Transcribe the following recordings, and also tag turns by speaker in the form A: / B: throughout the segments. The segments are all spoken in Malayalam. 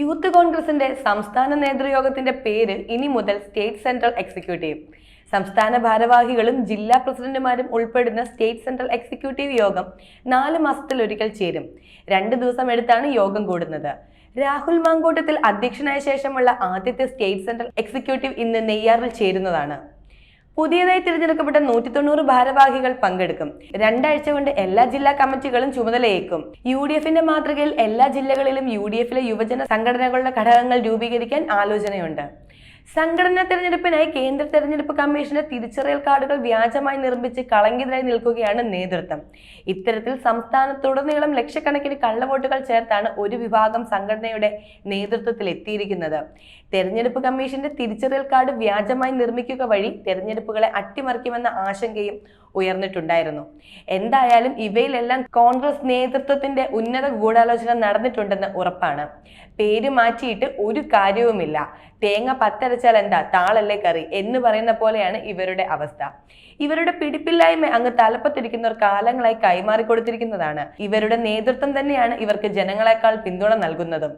A: യൂത്ത് കോൺഗ്രസിന്റെ സംസ്ഥാന നേതൃയോഗത്തിന്റെ പേര് ഇനി മുതൽ സ്റ്റേറ്റ് സെൻട്രൽ എക്സിക്യൂട്ടീവ്. സംസ്ഥാന ഭാരവാഹികളും ജില്ലാ പ്രസിഡന്റുമാരും ഉൾപ്പെടുന്ന സ്റ്റേറ്റ് സെൻട്രൽ എക്സിക്യൂട്ടീവ് യോഗം നാല് മാസത്തിലൊരിക്കൽ ചേരും. രണ്ട് ദിവസം എടുത്താണ് യോഗം കൂടുന്നത്. രാഹുൽ മാങ്കൂട്ടത്തിൽ അധ്യക്ഷനായ ശേഷമുള്ള ആദ്യത്തെ സ്റ്റേറ്റ് സെൻട്രൽ എക്സിക്യൂട്ടീവ് ഇന്ന് നെയ്യാറിൽ ചേരുന്നതാണ്. പുതിയതായി തിരഞ്ഞെടുക്കപ്പെട്ട നൂറ്റി തൊണ്ണൂറ് ഭാരവാഹികൾ പങ്കെടുക്കും. രണ്ടാഴ്ച കൊണ്ട് എല്ലാ ജില്ലാ കമ്മിറ്റികളും ചുമതലയേക്കും യു ഡി എഫിന്റെ മാതൃകയിൽ എല്ലാ ജില്ലകളിലും യു ഡി എഫിലെ യുവജന സംഘടനകളുടെ ഘടകങ്ങൾ രൂപീകരിക്കാൻ ആലോചനയുണ്ട്. സംഘടനാ തെരഞ്ഞെടുപ്പിനായി കേന്ദ്ര തെരഞ്ഞെടുപ്പ് കമ്മീഷന്റെ തിരിച്ചറിയൽ കാർഡുകൾ വ്യാജമായി നിർമ്മിച്ച് കളങ്കിതരായി നിൽക്കുകയാണ് നേതൃത്വം. ഇത്തരത്തിൽ സംസ്ഥാനത്തുടനീളം ലക്ഷക്കണക്കിന് കള്ളവോട്ടുകൾ ചേർത്താണ് ഒരു വിഭാഗം സംഘടനയുടെ നേതൃത്വത്തിൽ എത്തിയിരിക്കുന്നത്. തെരഞ്ഞെടുപ്പ് കമ്മീഷന്റെ തിരിച്ചറിയൽ കാർഡ് വ്യാജമായി നിർമ്മിക്കുക വഴി തെരഞ്ഞെടുപ്പുകളെ അട്ടിമറിക്കുമെന്ന ആശങ്കയും ഉയർന്നിട്ടുണ്ടായിരുന്നു. എന്തായാലും ഇവയിലെല്ലാം കോൺഗ്രസ് നേതൃത്വത്തിന്റെ ഉന്നത ഗൂഢാലോചന നടന്നിട്ടുണ്ടെന്ന് ഉറപ്പാണ്. പേര് മാറ്റിയിട്ട് ഒരു കാര്യവുമില്ല. തേങ്ങ പത്തരച്ചാൽ എന്താ? താളല്ലേ കറി എന്ന് പറയുന്ന പോലെയാണ് ഇവരുടെ അവസ്ഥ. ഇവരുടെ പിടിപ്പില്ലായ്മ അങ്ങ് തലപ്പത്തിരിക്കുന്നവർ കാലങ്ങളായി കൈമാറിക്കൊടുത്തിരിക്കുന്നതാണ്. ഇവരുടെ നേതൃത്വം തന്നെയാണ് ഇവർക്ക് ജനങ്ങളെക്കാൾ പിന്തുണ നൽകുന്നതും.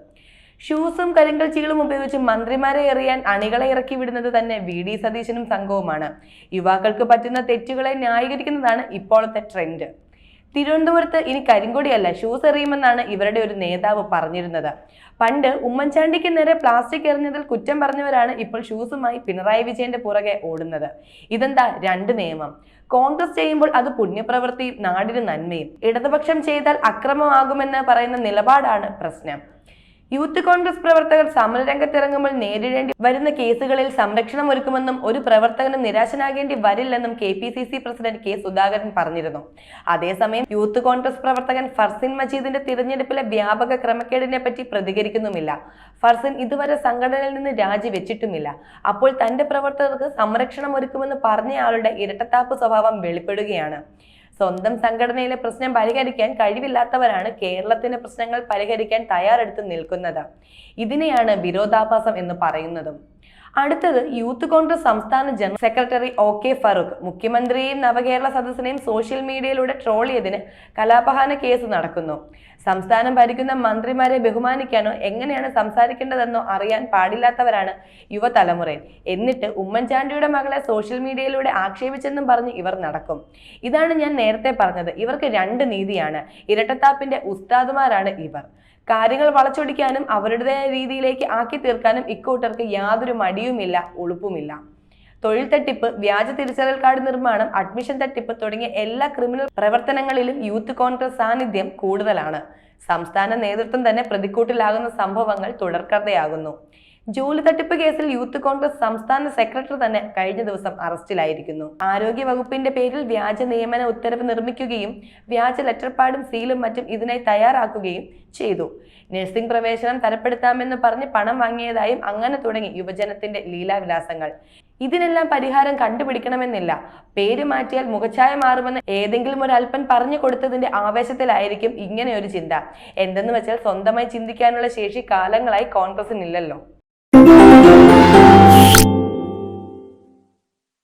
A: ഷൂസും കരിങ്കൽച്ചികളും ഉപയോഗിച്ച് മന്ത്രിമാരെ എറിയാൻ അണികളെ ഇറക്കി വിടുന്നത് തന്നെ വി. ഡി. സതീശനും സംഘവുമാണ്. യുവാക്കൾക്ക് പറ്റുന്ന തെറ്റുകളെ ന്യായീകരിക്കുന്നതാണ് ഇപ്പോഴത്തെ ട്രെൻഡ്. തിരുവനന്തപുരത്ത് ഇനി കരിങ്കൊടിയല്ല ഷൂസ് എറിയുമെന്നാണ് ഇവരുടെ ഒരു നേതാവ് പറഞ്ഞിരുന്നത്. പണ്ട് ഉമ്മൻചാണ്ടിക്ക് നേരെ പ്ലാസ്റ്റിക് എറിഞ്ഞതിൽ കുറ്റം പറഞ്ഞവരാണ് ഇപ്പോൾ ഷൂസുമായി പിണറായി വിജയന്റെ പുറകെ ഓടുന്നത്. ഇതെന്താ രണ്ട് നിയമം? കോൺഗ്രസ് ചെയ്യുമ്പോൾ അത് പുണ്യപ്രവൃത്തിയും നാടിന് നന്മയും. ഇടതുപക്ഷം ചെയ്താൽ അക്രമമാകുമെന്ന് പറയുന്ന നിലപാടാണ് പ്രശ്നം. യൂത്ത് കോൺഗ്രസ് പ്രവർത്തകർ സമരരംഗത്തിറങ്ങുമ്പോൾ നേരിടേണ്ടി വരുന്ന കേസുകളിൽ സംരക്ഷണം ഒരുക്കുമെന്നും ഒരു പ്രവർത്തകനും നിരാശനാകേണ്ടി വരില്ലെന്നും K P C C president K Sudhakaran പറഞ്ഞിരുന്നു. അതേസമയം യൂത്ത് കോൺഗ്രസ് പ്രവർത്തകൻ ഫർസിൻ മജീദിന്റെ തിരഞ്ഞെടുപ്പിലെ വ്യാപക ക്രമക്കേടിനെ പറ്റി പ്രതികരിക്കുന്നുമില്ല. ഫർസിൻ ഇതുവരെ സംഘടനയിൽ നിന്ന് രാജിവെച്ചിട്ടുമില്ല. അപ്പോൾ തന്റെ പ്രവർത്തകർക്ക് സംരക്ഷണം ഒരുക്കുമെന്ന് പറഞ്ഞയാളുടെ ഇരട്ടത്താപ്പ് സ്വഭാവം വെളിപ്പെടുകയാണ്. സ്വന്തം സംഘടനയിലെ പ്രശ്നം പരിഹരിക്കാൻ കഴിവില്ലാത്തവരാണ് കേരളത്തിന്റെ പ്രശ്നങ്ങൾ പരിഹരിക്കാൻ തയ്യാറെടുത്ത് നിൽക്കുന്നത്. ഇതിനെയാണ് വിരോധാഭാസം എന്ന് പറയുന്നതും. അടുത്തത് യൂത്ത് കോൺഗ്രസ് സംസ്ഥാന general secretary O K Farooq മുഖ്യമന്ത്രിയെയും നവകേരള സദസ്സിനെയും സോഷ്യൽ മീഡിയയിലൂടെ ട്രോൾ ചെയ്തതിന് കലാപഹാന കേസ് നടക്കുന്നു. സംസ്ഥാനം ഭരിക്കുന്ന മന്ത്രിമാരെ ബഹുമാനിക്കാനോ എങ്ങനെയാണ് സംസാരിക്കേണ്ടതെന്നോ അറിയാൻ പാടില്ലാത്തവരാണ് യുവതലമുറയിൽ. എന്നിട്ട് ഉമ്മൻചാണ്ടിയുടെ മകളെ സോഷ്യൽ മീഡിയയിലൂടെ ആക്ഷേപിച്ചെന്നും പറഞ്ഞ് ഇവർ നടക്കും. ഇതാണ് ഞാൻ നേരത്തെ പറഞ്ഞത്. ഇവർക്ക് രണ്ട് നീതിയാണ്. ഇരട്ടത്താപ്പിന്റെ ഉസ്താദുമാരാണ് ഇവർ. കാര്യങ്ങൾ വളച്ചൊടിക്കാനും അവരുടേതായ രീതിയിലേക്ക് ആക്കി തീർക്കാനും ഇക്കൂട്ടർക്ക് യാതൊരു മടിയുമില്ല ഉളുപ്പുമില്ല. തൊഴിൽ തട്ടിപ്പ് വ്യാജ തിരിച്ചറിയൽ കാർഡ് നിർമ്മാണം അഡ്മിഷൻ തട്ടിപ്പ് തുടങ്ങിയ എല്ലാ ക്രിമിനൽ പ്രവർത്തനങ്ങളിലും യൂത്ത് കോൺഗ്രസ് സാന്നിധ്യം കൂടുതലാണ്. സംസ്ഥാന നേതൃത്വം തന്നെ പ്രതിക്കൂട്ടിലാകുന്ന സംഭവങ്ങൾ തുടർക്കഥയാകുന്നു. ജോലി തട്ടിപ്പ് കേസിൽ യൂത്ത് കോൺഗ്രസ് സംസ്ഥാന സെക്രട്ടറി തന്നെ കഴിഞ്ഞ ദിവസം അറസ്റ്റിലായിരിക്കുന്നു. ആരോഗ്യ വകുപ്പിന്റെ പേരിൽ വ്യാജ നിയമന ഉത്തരവ് നിർമ്മിക്കുകയും വ്യാജ ലെറ്റർപാടും സീലും മറ്റും ഇതിനായി തയ്യാറാക്കുകയും ചെയ്തു. നഴ്സിംഗ് പ്രവേശനം തരപ്പെടുത്താമെന്ന് പറഞ്ഞ് പണം വാങ്ങിയതായും അങ്ങനെ തുടങ്ങി യുവജനത്തിന്റെ ലീലാവിലാസങ്ങൾ. ഇതിനെല്ലാം പരിഹാരം കണ്ടുപിടിക്കണമെന്നില്ല. പേര് മാറ്റിയാൽ മുഖച്ഛായ മാറുമെന്ന് ഏതെങ്കിലും ഒരു അല്പൻ പറഞ്ഞു കൊടുത്തതിന്റെ ആവേശത്തിലായിരിക്കും ഇങ്ങനെ ഒരു ചിന്ത. എന്തെന്ന് വെച്ചാൽ സ്വന്തമായി ചിന്തിക്കാനുള്ള ശേഷി കാലങ്ങളായി കോൺഗ്രസിനില്ലല്ലോ.